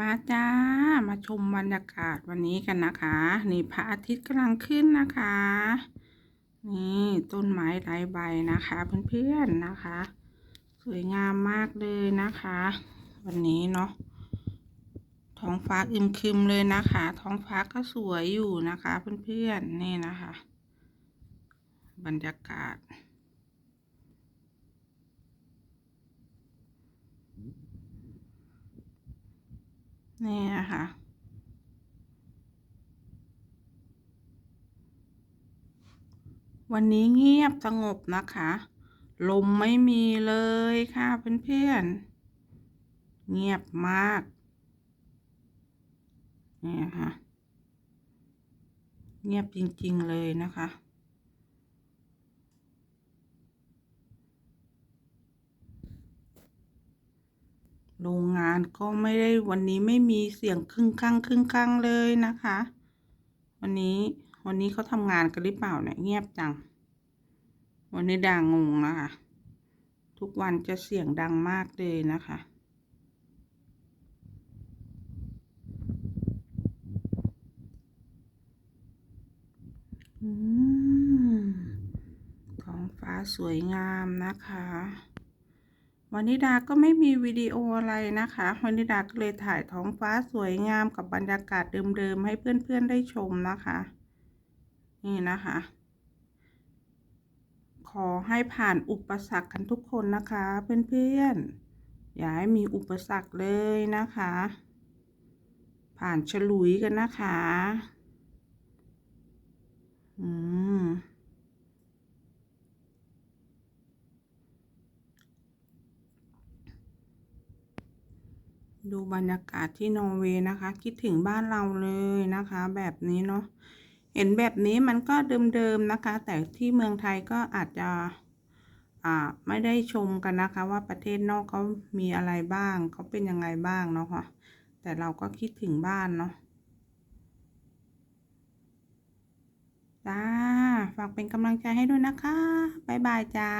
มาจ้า มาชมบรรยากาศวันนี้กันนะคะ นี่พระอาทิตย์กำลังขึ้นนะคะ นี่ต้นไม้ไร้ใบนะคะเพื่อนๆนะคะ สวยงามมากเลยนะคะ วันนี้เนาะท้องฟ้าอึมครึมเลยนะคะ ท้องฟ้าก็สวยอยู่นะคะเพื่อนๆนี่นะคะ บรรยากาศ นี่นะคะ วันนี้เงียบสงบนะคะ ลมไม่มีเลยค่ะเพื่อนๆ เงียบมาก นี่ค่ะ เงียบจริงๆเลยนะคะโรงานก็ไม่ได้วันนี้ไม่มีเสียงครึ่งข้างครึ่งข้างเลยนะคะ วันนี้วันนี้เขาทำงานกันหรือเปล่าเนี่ยเงียบจัง วันนี้ดังงงนะคะทุกวันจะเสียงดังมากเลยนะคะอืมท้องฟ้าสวยงามนะคะ วันนิดาก็ไม่มีวิดีโออะไรนะคะวันนิดาก็เลยถ่ายท้องฟ้าสวยงามกับบรรยากาศเดิมๆให้เพื่อนๆได้ชมนะคะ นี่นะคะ ขอให้ผ่านอุปสรรคกันทุกคนนะคะ เพื่อนๆ อย่าให้มีอุปสรรคเลยนะคะ ผ่านฉลุยกันนะคะ อืม ดูบรรยากาศที่นอร์เวย์นะคะ คิดถึงบ้านเราเลยนะคะ แบบนี้เนาะเห็นแบบนี้มันก็เดิมๆนะคะ แต่ที่เมืองไทยก็อาจจะอ่าไม่ได้ชมกันนะคะ ว่าประเทศนอกเขามีอะไรบ้างเขาเป็นยังไงบ้างเนาะค่ะแต่เราก็คิดถึงบ้านเนาะจ้าฝากเป็นกำลังใจให้ด้วยนะคะ บ๊ายบายจ้า